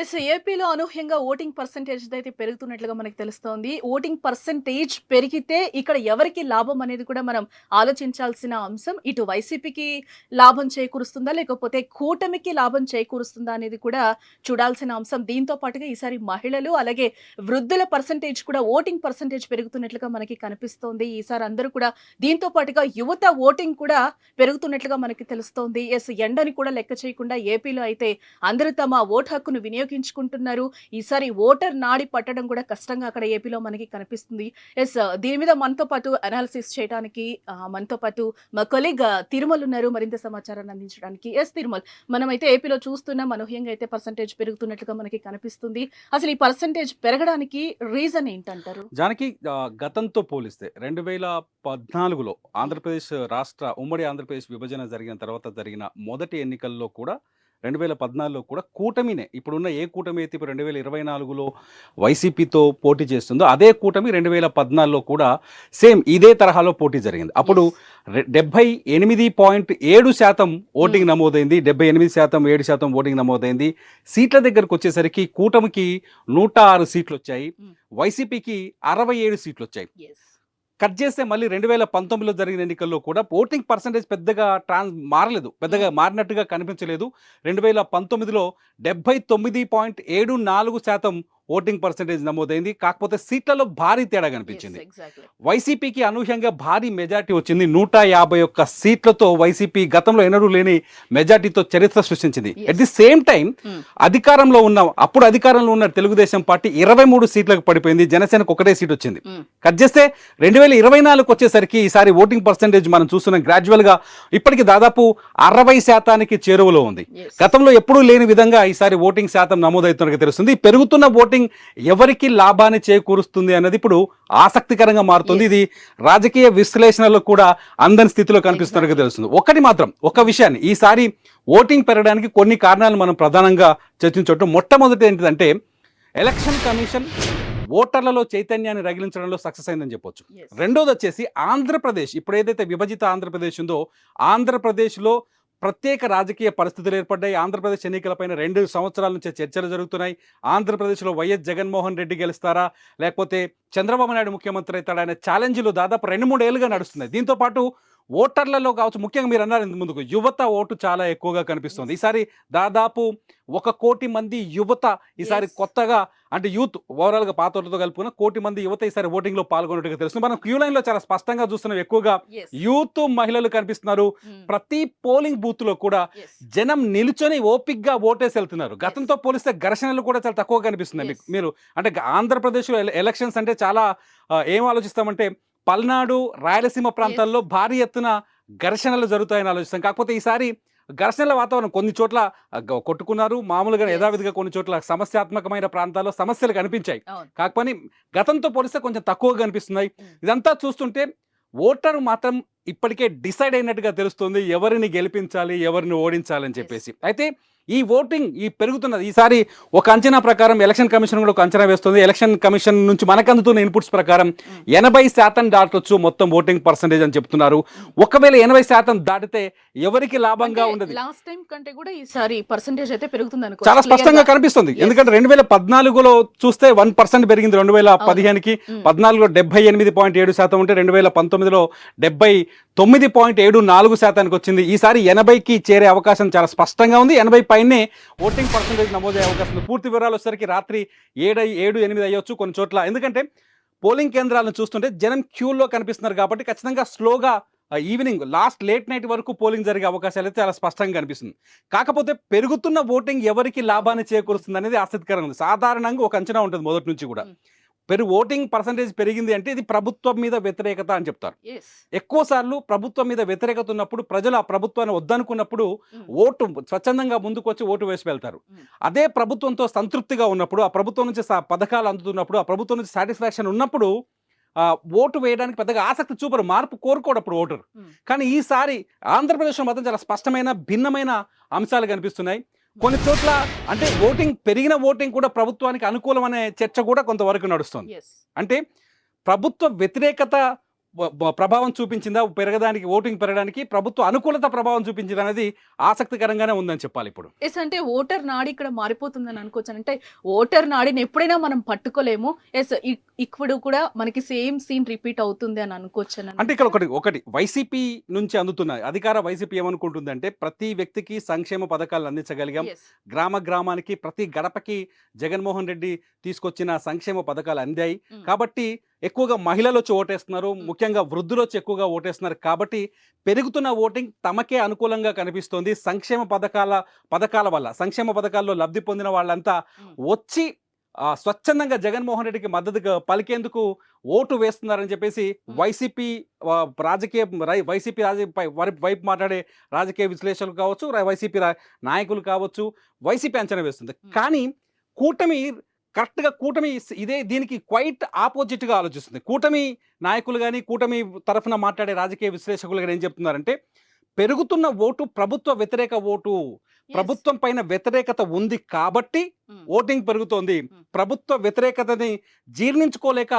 Yes ఏపీలో అనూహ్యంగా voting percentage అయితే పెరుగుతున్నట్లుగా మనకి తెలుస్తోంది. ఓటింగ్ పర్సంటేజ్ పెరిగితే ఇక్కడ ఎవరికి లాభం అనేది కూడా మనం ఆలోచించాల్సిన అంశం. ఇటు వైసీపీకి లాభం చేకూరుస్తుందా లేకపోతే కూటమికి లాభం చేకూరుస్తుందా అనేది కూడా చూడాల్సిన అంశం. దీంతో పాటుగా ఈసారి మహిళలు అలాగే వృద్ధుల పర్సంటేజ్ కూడా ఓటింగ్ పర్సంటేజ్ పెరుగుతున్నట్లుగా మనకి కనిపిస్తోంది. ఈసారి అందరూ కూడా దీంతో పాటుగా యువత ఓటింగ్ కూడా పెరుగుతున్నట్లుగా మనకి తెలుస్తోంది. ఎస్ ఎండని కూడా లెక్క చేయకుండా ఏపీలో అయితే అందరూ తమ ఓటు హక్కును ఉపయోగించుకుంటున్నారు. ఈసారి ఓటర్ నాడి పట్టడం కూడా కష్టంగా అక్కడ ఏపీలో మనకి కనిపిస్తుంది. ఎస్ దీని మీద మనతో పాటు అనాలిసిస్ చేయడానికి మనతో పాటు మా కొలీగ్ తిరుమల్ ఉన్నారు. మరింత సమాచారాన్ని అందించడానికి. ఎస్ తిరుమల్ మనమైతే ఏపీలో చూస్తున్నాం అనూహ్యంగా అయితే పర్సంటేజ్ పెరుగుతున్నట్లుగా మనకి కనిపిస్తుంది. అసలు ఈ పర్సంటేజ్ పెరగడానికి రీజన్ ఏంటంటారు? జానకి గతంతో పోలిస్తే రెండు వేల పద్నాలుగులో ఆంధ్రప్రదేశ్ రాష్ట్ర ఉమ్మడి ఆంధ్రప్రదేశ్ విభజన జరిగిన తర్వాత జరిగిన మొదటి ఎన్నికల్లో కూడా రెండు వేల పద్నాలుగులో కూడా కూటమినే. ఇప్పుడున్న ఏ కూటమి అయితే ఇప్పుడు రెండు వేల ఇరవై నాలుగులో వైసీపీతో పోటీ చేస్తుందో అదే కూటమి రెండు వేల పద్నాలుగులో కూడా సేమ్ ఇదే తరహాలో పోటీ జరిగింది. అప్పుడు డెబ్బై ఎనిమిది పాయింట్ ఏడు శాతం ఓటింగ్ నమోదైంది. డెబ్బై ఎనిమిది శాతం ఏడు శాతం ఓటింగ్ నమోదైంది. సీట్ల దగ్గరకు వచ్చేసరికి కూటమికి నూట ఆరు సీట్లు వచ్చాయి Mm. వైసీపీకి అరవై ఏడు సీట్లు వచ్చాయి కట్ చేస్తే మళ్ళీ రెండు వేల పంతొమ్మిదిలో జరిగిన ఎన్నికల్లో కూడా ఓటింగ్ పర్సంటేజ్ పెద్దగా ట్రాన్స్ మారలేదు. పెద్దగా మారినట్టుగా కనిపించలేదు. రెండు వేల పంతొమ్మిదిలో డెబ్బై తొమ్మిది పాయింట్ ఏడు నాలుగు శాతం ఓటింగ్ పర్సంటేజ్ నమోదైంది. కాకపోతే సీట్లలో భారీ తేడా కనిపించింది. వైసీపీకి అనూహ్యంగా భారీ మెజార్టీ వచ్చింది. నూట యాభై ఒక్క సీట్లతో వైసీపీ గతంలో ఎన్నడూ లేని మెజార్టీతో చరిత్ర సృష్టించింది. At the same time. అధికారంలో ఉన్న అప్పుడు అధికారంలో ఉన్న తెలుగుదేశం పార్టీ ఇరవై మూడు సీట్లకు పడిపోయింది. జనసేనకు ఒకటే సీట్ వచ్చింది. కట్ చేస్తే రెండు వేల ఇరవై నాలుగు వచ్చేసరికి ఈసారి ఓటింగ్ పర్సంటేజ్ మనం చూస్తున్నాం. గ్రాడ్యువల్గా ఇప్పటికి దాదాపు అరవై శాతానికి చేరువలో ఉంది. గతంలో ఎప్పుడూ లేని విధంగా ఈసారి ఓటింగ్ శాతం నమోదవుతున్నట్టు తెలుస్తుంది. పెరుగుతున్న ఓటింగ్ ఎవరికి లాభాన్ని చేకూరుస్తుంది అన్నది ఇప్పుడు ఆసక్తికరంగా మారుతుంది. ఇది రాజకీయ విశ్లేషణలో కూడా అందని స్థితిలో కనిపిస్తున్నట్టు తెలుస్తుంది. ఒకటి మాత్రం ఒక విషయాన్ని ఈసారి ఓటింగ్ పెరగడానికి కొన్ని కారణాలు మనం ప్రధానంగా చర్చించడం మొట్టమొదటి ఏంటిదంటే ఎలక్షన్ కమిషన్ ఓటర్లలో చైతన్యాన్ని రగిలించడంలో సక్సెస్ అయిందని చెప్పొచ్చు. రెండోది వచ్చేసి ఆంధ్రప్రదేశ్ ఇప్పుడు ఏదైతే విభజిత ఆంధ్రప్రదేశ్ ఉందో ఆంధ్రప్రదేశ్లో ప్రత్యేక రాజకీయ పరిస్థితులు ఏర్పడ్డాయి. ఆంధ్రప్రదేశ్ ఎన్నికలపైన రెండు సంవత్సరాల నుంచి చర్చలు జరుగుతున్నాయి. ఆంధ్రప్రదేశ్లో వైఎస్ జగన్మోహన్ రెడ్డి గెలుస్తారా? లేకపోతే చంద్రబాబు నాయుడు ముఖ్యమంత్రి అవుతాడా అనే ఛాలెంజ్లు దాదాపు రెండు మూడేళ్ళుగా నడుస్తున్నాయి. దీంతో పాటు ఓటర్లలో కావచ్చు ముఖ్యంగా మీరు అన్నారు ముందుకు యువత ఓటు చాలా ఎక్కువగా కనిపిస్తుంది. ఈసారి దాదాపు ఒక కోటి మంది యువత ఈసారి. కొత్తగా అంటే యూత్ ఓవరాల్గా పాత ఓట్లతో కలుపుకున్న కోటి మంది యువత ఈసారి ఓటింగ్లో పాల్గొన్నట్టుగా తెలుస్తుంది. మనం క్యూ లైన్లో చాలా స్పష్టంగా చూస్తున్నాం ఎక్కువగా యూత్ మహిళలు కనిపిస్తున్నారు. ప్రతి పోలింగ్ బూత్లో కూడా జనం నిలుచొని ఓపిక్గా ఓటేసి వెళ్తున్నారు. గతంతో పోలిస్తే ఘర్షణలు కూడా చాలా తక్కువ కనిపిస్తున్నాయి. మీరు అంటే ఆంధ్రప్రదేశ్లో ఎల- ఎలక్షన్స్ అంటే చాలా ఏం ఆలోచిస్తామంటే పల్నాడు రాయలసీమ ప్రాంతాల్లో భారీ ఎత్తున ఘర్షణలు జరుగుతాయని ఆలోచిస్తాం. కాకపోతే ఈసారి ఘర్షణల వాతావరణం కొన్ని చోట్ల కొట్టుకున్నారు. మామూలుగా. యథావిధిగా కొన్ని చోట్ల సమస్యాత్మకమైన ప్రాంతాల్లో సమస్యలు కనిపించాయి. కాకపోతే గతంతో పోలిస్తే కొంచెం తక్కువ కనిపిస్తున్నాయి. Mm. ఇదంతా చూస్తుంటే ఓటరు మాత్రం ఇప్పటికే డిసైడ్ అయినట్టుగా తెలుస్తుంది. ఎవరిని గెలిపించాలి ఎవరిని ఓడించాలని చెప్పేసి. అయితే ఈ ఓటింగ్ ఈ పెరుగుతున్నది. ఈసారి ఒక అంచనా ప్రకారం ఎలక్షన్ కమిషన్ కూడా ఒక అంచనా వేస్తుంది. ఎలక్షన్ కమిషన్ నుంచి మనకు అందుతున్న ఇన్పుట్స్ ప్రకారం. ఎనభై శాతం దాటొచ్చు మొత్తం ఓటింగ్ పర్సంటేజ్ అని చెప్తున్నారు. ఒకవేళ ఎనభై శాతం దాటితే ఎవరికి లాభంగా ఉండదు? లాస్ట్ టైం కంటే కూడా ఈసారి పర్సంటేజ్ అయితే పెరుగుతుంది చాలా స్పష్టంగా కనిపిస్తుంది. ఎందుకంటే రెండు వేల పద్నాలుగులో చూస్తే వన్ పర్సెంట్ పెరిగింది రెండు వేల పదిహేనుకి. పద్నాలుగులో డెబ్బై ఎనిమిది పాయింట్ ఏడు శాతం ఉంటే రెండు వేల పంతొమ్మిదిలో డెబ్బై తొమ్మిది పాయింట్ ఏడు నాలుగు శాతానికి వచ్చింది. ఈసారి ఎనభైకి చేరే అవకాశం చాలా స్పష్టంగా ఉంది. ఎనభై పైనే ఓటింగ్ పర్సంటేజ్ నమోదయ్యే అవకాశం ఉంది. పూర్తి వివరాలు వచ్చేసరికి రాత్రి ఏడు ఏడు ఎనిమిది అయ్యొచ్చు కొన్ని చోట్ల. ఎందుకంటే పోలింగ్ కేంద్రాలను చూస్తుంటే జనం క్యూలో కనిపిస్తున్నారు కాబట్టి ఖచ్చితంగా స్లోగా ఈవినింగ్ లాస్ట్ లేట్ నైట్ వరకు పోలింగ్ జరిగే అవకాశాలు అయితే చాలా స్పష్టంగా కనిపిస్తుంది. కాకపోతే పెరుగుతున్న ఓటింగ్ ఎవరికి లాభాన్ని చేకూరుస్తుంది అనేది ఆసక్తికరంగా ఉంది. సాధారణంగా ఒక అంచనా ఉంటుంది మొదటి నుంచి కూడా. పెరుగు ఓటింగ్ పర్సంటేజ్ పెరిగింది అంటే ఇది ప్రభుత్వం మీద వ్యతిరేకత అని చెప్తారు. ఎక్కువ సార్లు ప్రభుత్వం మీద వ్యతిరేకత ఉన్నప్పుడు ప్రజలు ఆ ప్రభుత్వాన్ని వద్దనుకున్నప్పుడు ఓటు స్వచ్ఛందంగా ముందుకు వచ్చి ఓటు వేసి వెళ్తారు. Mm. అదే ప్రభుత్వంతో సంతృప్తిగా ఉన్నప్పుడు ఆ ప్రభుత్వం నుంచి పథకాలు అందుతున్నప్పుడు ఆ ప్రభుత్వం నుంచి సాటిస్ఫాక్షన్ ఉన్నప్పుడు ఓటు వేయడానికి పెద్దగా ఆసక్తి చూపరు మార్పు కోరుకోడు అప్పుడు ఓటరు. Hmm. కానీ ఈసారి ఆంధ్రప్రదేశ్లో మాత్రం చాలా స్పష్టమైన భిన్నమైన అంశాలు కనిపిస్తున్నాయి. కొన్ని చోట్ల అంటే ఓటింగ్ పెరిగిన ఓటింగ్ కూడా ప్రభుత్వానికి అనుకూలం అనే చర్చ కూడా కొంతవరకు నడుస్తుంది. అంటే ప్రభుత్వ వ్యతిరేకత ప్రభావం చూపించిందా? పెరగడానికి ఓటింగ్ పెరగడానికి ప్రభుత్వ అనుకూలత ప్రభావం చూపించింది అనేది ఆసక్తికరంగానే ఉందని చెప్పాలి ఇప్పుడు. ఎస్ అంటే ఓటర్ నాడి ఇక్కడ మారిపోతుందని అనుకోవచ్చు అంటే ఓటర్ నాడిని ఎప్పుడైనా మనం పట్టుకోలేము. ఎస్ ఇప్పుడు కూడా మనకి సేమ్ సీన్ రిపీట్ అవుతుంది అని అనుకోవచ్చు అంటే ఇక్కడ ఒకటి ఒకటి వైసీపీ నుంచి అందుతున్న అధికార వైసీపీ ఏమనుకుంటుందంటే ప్రతి వ్యక్తికి సంక్షేమ పథకాలు అందించగలిగాం. గ్రామ గ్రామానికి ప్రతి గడపకి జగన్మోహన్ రెడ్డి తీసుకొచ్చిన సంక్షేమ పథకాలు అందాయి. Mm. కాబట్టి ఎక్కువగా మహిళలు వచ్చి ఓటేస్తున్నారు ముఖ్యంగా వృద్ధులు వచ్చి ఎక్కువగా ఓటేస్తున్నారు. కాబట్టి పెరుగుతున్న ఓటింగ్ తమకే అనుకూలంగా కనిపిస్తోంది. సంక్షేమ పథకాల పథకాల వల్ల సంక్షేమ పథకాల్లో లబ్ధి పొందిన వాళ్ళంతా. వచ్చి స్వచ్ఛందంగా జగన్మోహన్ రెడ్డికి మద్దతుగా పలికేందుకు ఓటు వేస్తున్నారని చెప్పేసి వైసీపీ రాజకీయ వైసీపీ రాజకీయ వైపు మాట్లాడే రాజకీయ విశ్లేషకులు కావచ్చు వైసీపీ నాయకులు కావచ్చు వైసీపీ అంచనా వేస్తుంది. కానీ కూటమి కరెక్ట్గా కూటమి ఇదే దీనికి క్వైట్ ఆపోజిట్గా ఆలోచిస్తుంది. కూటమి నాయకులు కానీ కూటమి తరఫున మాట్లాడే రాజకీయ విశ్లేషకులు కానీ ఏం చెప్తున్నారంటే పెరుగుతున్న ఓటు ప్రభుత్వ వ్యతిరేక ఓటు ప్రభుత్వం పైన వ్యతిరేకత ఉంది కాబట్టి ఓటింగ్ పెరుగుతోంది. Hmm. ప్రభుత్వ వ్యతిరేకతని జీర్ణించుకోలేక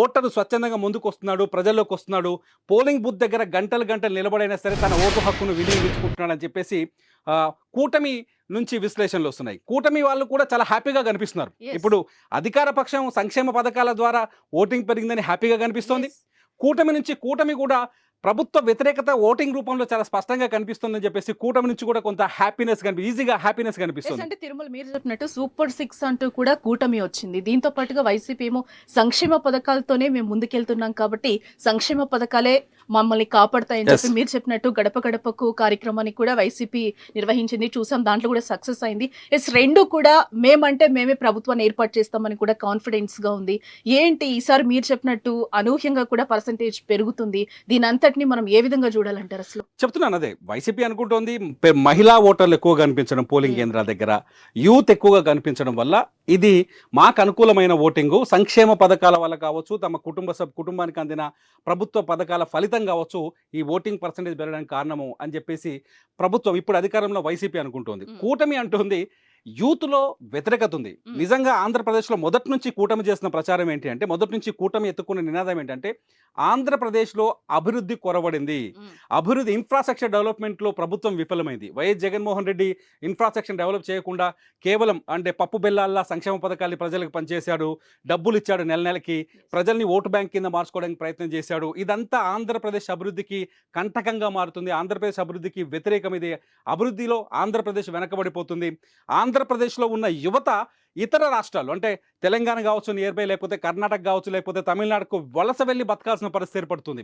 ఓటరు స్వచ్ఛందంగా ముందుకు వస్తున్నాడు ప్రజల్లోకి వస్తున్నాడు. పోలింగ్ బూత్ దగ్గర గంటలు గంటలు నిలబడైనా సరే తన ఓటు హక్కును వినియోగించుకుంటున్నాడని చెప్పేసి కూటమి నుంచి విశ్లేషణలు వస్తున్నాయి. కూటమి వాళ్ళు కూడా చాలా హ్యాపీగా కనిపిస్తున్నారు. ఇప్పుడు అధికార పక్షం సంక్షేమ పథకాల ద్వారా ఓటింగ్ పెరిగిందని హ్యాపీగా కనిపిస్తోంది. కూటమి నుంచి కూటమి కూడా ప్రభుత్వ వ్యతిరేకత ఓటింగ్ రూపంలో చాలా స్పష్టంగా కనిపిస్తుందని చెప్పేసి కూటమి నుంచి కూడా కొంత హ్యాపీనెస్ కనిపి ఈజీగా హ్యాపీనెస్ కనిపిస్తుంది. అంటే తిరుమల మీరు చెప్పినట్టు సూపర్ సిక్స్ అంటూ కూడా కూటమి వచ్చింది. దీంతో పాటుగా వైసీపీ ఏమో సంక్షేమ పథకాలతోనే మేము ముందుకెళ్తున్నాం కాబట్టి సంక్షేమ పథకాలే మమ్మల్ని కాపాడతాయని. చెప్పి మీరు చెప్పినట్టు గడప గడపకు కార్యక్రమాన్ని కూడా వైసీపీ నిర్వహించింది. చూసాం దాంట్లో కూడా సక్సెస్ అయింది. ఎస్ రెండు కూడా మేమంటే మేమే ప్రభుత్వాన్ని ఏర్పాటు చేస్తామని కూడా కాన్ఫిడెన్స్గా ఉంది. ఏంటి? ఈసారి మీరు చెప్పినట్టు అనూహ్యంగా కూడా పర్సంటేజ్ పెరుగుతుంది. దీని అంతటిని మనం ఏ విధంగా చూడాలంటారు అసలు? చెప్తున్నాను అదే. వైసీపీ అనుకుంటోంది మహిళా ఓటర్లు ఎక్కువ కనిపించడం పోలింగ్ Hmm. కేంద్రాల దగ్గర. యూత్ ఎక్కువగా కనిపించడం వల్ల ఇది మాకు అనుకూలమైన ఓటింగు. సంక్షేమ పథకాల వల్ల కావచ్చు తమ కుటుంబ సభ్ కుటుంబానికి అందిన ప్రభుత్వ పథకాల ఫలితం కావచ్చు ఈ ఓటింగ్ పర్సంటేజ్ పెరగడానికి కారణము అని చెప్పేసి ప్రభుత్వం ఇప్పుడు అధికారంలో వైసీపీ అనుకుంటోంది. Hmm. కూటమి అంటుంది యూత్లో వ్యతిరేకత ఉంది. నిజంగా ఆంధ్రప్రదేశ్లో మొదటి నుంచి కూటమి చేసిన ప్రచారం ఏంటి అంటే మొదటి నుంచి కూటమి ఎత్తుకున్న నినాదం ఏంటంటే ఆంధ్రప్రదేశ్లో అభివృద్ధి కొరబడింది అభివృద్ధి ఇన్ఫ్రాస్ట్రక్చర్ డెవలప్మెంట్లో ప్రభుత్వం విఫలమైంది. YS Jaganmohan Reddy infrastructure develop చేయకుండా కేవలం అంటే పప్పు బెల్లాల్లా సంక్షేమ పథకాలు ప్రజలకు పనిచేశాడు. డబ్బులు ఇచ్చాడు నెల నెలకి. ప్రజల్ని ఓటు బ్యాంక్ కింద మార్చుకోవడానికి ప్రయత్నం చేశాడు. ఇదంతా ఆంధ్రప్రదేశ్ అభివృద్ధికి కంటకంగా మారుతుంది. ఆంధ్రప్రదేశ్ అభివృద్ధికి వ్యతిరేకం ఇది. అభివృద్ధిలో ఆంధ్రప్రదేశ్ వెనకబడిపోతుంది. ఆంధ్రప్రదేశ్లో ఉన్న యువత ఇతర రాష్ట్రాలు అంటే తెలంగాణ కావచ్చు నియర్ బై లేకపోతే కర్ణాటక కావచ్చు లేకపోతే తమిళనాడుకు వలస వెళ్ళి బతకాల్సిన పరిస్థితి ఏర్పడుతుంది.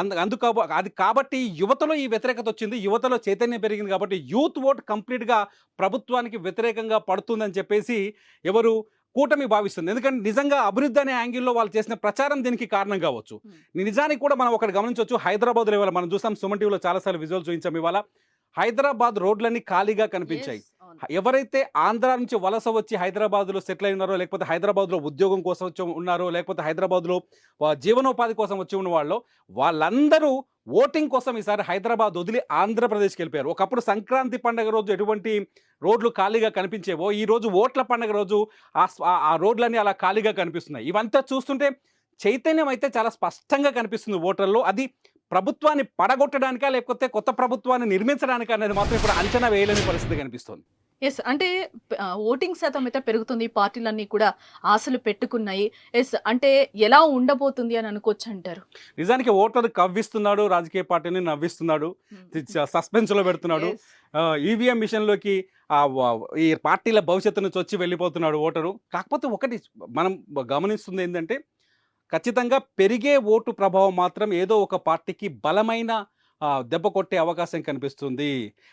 అందు అందుకు అది కాబట్టి యువతలో ఈ వ్యతిరేకత వచ్చింది యువతలో చైతన్యం పెరిగింది కాబట్టి యూత్ ఓట్ కంప్లీట్గా ప్రభుత్వానికి వ్యతిరేకంగా పడుతుందని చెప్పేసి ఎవరు కూటమి భావిస్తుంది. ఎందుకంటే నిజంగా అభివృద్ధి అనే యాంగిల్లో వాళ్ళు చేసిన ప్రచారం దీనికి కారణం కావచ్చు. నిజానికి కూడా మనం ఒకటి గమనించవచ్చు హైదరాబాద్లో ఇవాళ మనం చూసాం సుమన్ టీవీలో చాలాసార్లు విజువల్ చూపించాం ఇవాళ. హైదరాబాద్ రోడ్లన్నీ ఖాళీగా కనిపించాయి. ఎవరైతే ఆంధ్ర నుంచి వలస వచ్చి హైదరాబాద్లో సెటిల్ అయి ఉన్నారో లేకపోతే హైదరాబాద్లో ఉద్యోగం కోసం వచ్చి ఉన్నారో లేకపోతే హైదరాబాద్లో లో జీవనోపాధి కోసం వచ్చి ఉన్న వాళ్ళు వాళ్ళందరూ ఓటింగ్ కోసం ఈసారి హైదరాబాద్ వదిలి ఆంధ్రప్రదేశ్కి వెళ్ళిపోయారు. ఒకప్పుడు సంక్రాంతి పండగ రోజు ఎటువంటి రోడ్లు ఖాళీగా కనిపించేవో ఈ రోజు ఓట్ల పండగ రోజు ఆ ఆ రోడ్లన్నీ అలా ఖాళీగా కనిపిస్తున్నాయి. ఇవంతా చూస్తుంటే చైతన్యం అయితే చాలా స్పష్టంగా కనిపిస్తుంది ఓటర్లో. అది ప్రభుత్వాన్ని పడగొట్టడానికా లేకపోతే కొత్త ప్రభుత్వాన్ని నిర్మించడానికా అనేది మాత్రం ఇప్పుడు అంచనా వేయలేని పరిస్థితి కనిపిస్తుంది. ఎస్ అంటే ఓటింగ్ శాతం అయితే పెరుగుతుంది. పార్టీలన్నీ కూడా ఆశలు పెట్టుకున్నాయి. ఎస్ అంటే ఎలా ఉండబోతుంది అని అనుకోవచ్చు అంటారు నిజానికి ఓటర్ కవ్విస్తున్నాడు రాజకీయ పార్టీని నవ్విస్తున్నాడు సస్పెన్స్లో పెడుతున్నాడు. ఈవీఎం మిషన్లోకి ఈ పార్టీల భవిష్యత్తు నుంచి వచ్చి వెళ్ళిపోతున్నాడు ఓటరు. కాకపోతే ఒకటి మనం గమనిస్తుంది ఏంటంటే ఖచ్చితంగా పెరిగే ఓటు ప్రభావం మాత్రం ఏదో ఒక పార్టీకి బలమైన దెబ్బ కొట్టే అవకాశం కనిపిస్తుంది.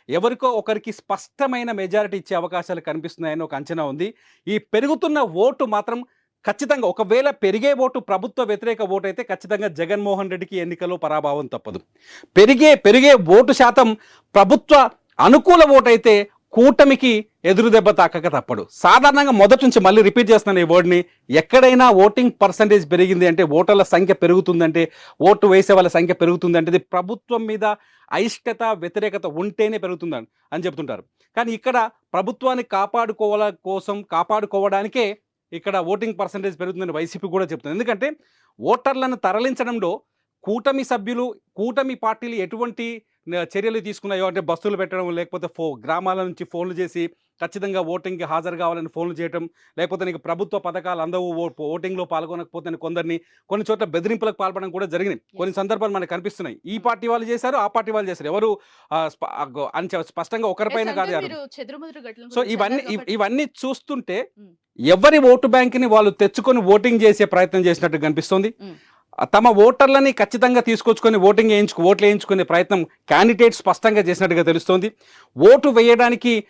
ఎవరికో ఒకరికి స్పష్టమైన మెజారిటీ ఇచ్చే అవకాశాలు కనిపిస్తున్నాయని ఒక అంచనా ఉంది. ఈ పెరుగుతున్న ఓటు మాత్రం ఖచ్చితంగా ఒకవేళ పెరిగే ఓటు ప్రభుత్వ వ్యతిరేక ఓటు అయితే ఖచ్చితంగా జగన్మోహన్ రెడ్డికి ఎన్నికల్లో పరాభావం తప్పదు. పెరిగే పెరిగే ఓటు శాతం ప్రభుత్వ అనుకూల ఓటు అయితే కూటమికి ఎదురు దెబ్బ తాకక తప్పడు. సాధారణంగా మొదటి నుంచి మళ్ళీ రిపీట్ చేస్తున్నాను ఈ వర్డ్ని ఎక్కడైనా ఓటింగ్ పర్సంటేజ్ పెరిగింది అంటే ఓటర్ల సంఖ్య పెరుగుతుందంటే ఓటు వేసే వాళ్ళ సంఖ్య పెరుగుతుందంటే ఇది ప్రభుత్వం మీద అయిష్టత వ్యతిరేకత ఉంటేనే పెరుగుతుందని అని చెప్తుంటారు. కానీ ఇక్కడ ప్రభుత్వాన్ని కాపాడుకోవాల కోసం కాపాడుకోవడానికే ఇక్కడ ఓటింగ్ పర్సంటేజ్ పెరుగుతుందని వైసీపీ కూడా చెప్తుంది. ఎందుకంటే ఓటర్లను తరలించడంలో కూటమి సభ్యులు కూటమి పార్టీలు ఎటువంటి చర్యలు తీసుకున్నాయో అంటే బస్సులు పెట్టడం లేకపోతే ఫో గ్రామాల నుంచి ఫోన్లు చేసి ఖచ్చితంగా ఓటింగ్కి హాజరు కావాలని ఫోన్లు చేయటం లేకపోతే నీకు ప్రభుత్వ పథకాలు అందవు ఓటింగ్లో పాల్గొనకపోతే కొందరిని కొన్ని చోట్ల బెదిరింపులకు పాల్పడడం కూడా జరిగింది కొన్ని సందర్భాలు మనకు కనిపిస్తున్నాయి. ఈ పార్టీ వాళ్ళు చేశారు ఆ పార్టీ వాళ్ళు చేశారు. ఎవరు అని స్పష్టంగా ఒకరిపైన కాదు సో ఇవన్నీ ఇవన్నీ చూస్తుంటే. ఎవరి ఓటు బ్యాంక్ని వాళ్ళు తెచ్చుకొని ఓటింగ్ చేసే ప్రయత్నం చేసినట్టు కనిపిస్తుంది. తమ ఓటర్లని ఖచ్చితంగా తీసుకొచ్చుకొని ఓటింగ్ వేయించుకు ఓట్లు వేయించుకునే ప్రయత్నం క్యాండిడేట్ స్పష్టంగా చేసినట్టుగా తెలుస్తోంది. ఓటు వేయడానికి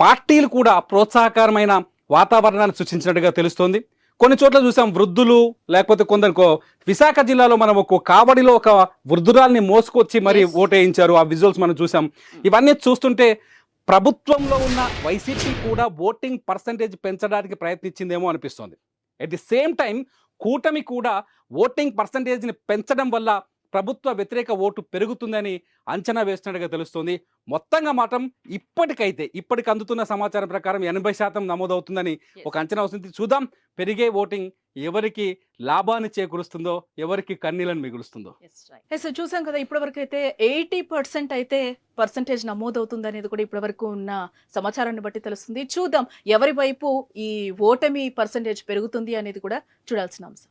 పార్టీలు కూడా ప్రోత్సాహకరమైన వాతావరణాన్ని సృష్టించినట్టుగా తెలుస్తోంది. కొన్ని చోట్ల చూసాం వృద్ధులు లేకపోతే కొందరు విశాఖ జిల్లాలో మనం ఒక కావడిలో ఒక వృద్ధురాల్ని మోసుకొచ్చి మరి. ఓటు వేయించారు. ఆ విజువల్స్ మనం చూసాం. ఇవన్నీ చూస్తుంటే ప్రభుత్వంలో ఉన్న వైసీపీ కూడా ఓటింగ్ పర్సంటేజ్ పెంచడానికి ప్రయత్నించిందేమో అనిపిస్తోంది. ఎట్ ది సేమ్ టైం కూటమి కూడా ఓటింగ్ పర్సంటేజ్ని పెంచడం వల్ల ప్రభుత్వ వ్యతిరేక ఓటు పెరుగుతుందని అంచనా వేస్తున్నట్టుగా తెలుస్తోంది. మొత్తంగా మాత్రం ఇప్పటికైతే ఇప్పటికి అందుతున్న సమాచారం ప్రకారం ఎనభై శాతం నమోదవుతుందని. ఒక అంచనా వస్తుంది. చూద్దాం పెరిగే ఓటింగ్ ఎవరికి లాభాన్ని చేకూరుస్తుందో ఎవరికి కన్నీలను మిగులుస్తుందో. Yes, right. Yes, sir, చూసాం కదా ఇప్పటివరకు అయితే ఎయిటీ పర్సెంట్ అయితే పర్సంటేజ్ నమోదవుతుంది అనేది కూడా ఇప్పటివరకు ఉన్న సమాచారాన్ని బట్టి తెలుస్తుంది. చూద్దాం ఎవరి వైపు ఈ ఓటమి పర్సంటేజ్ పెరుగుతుంది అనేది కూడా చూడాల్సిన అంశం.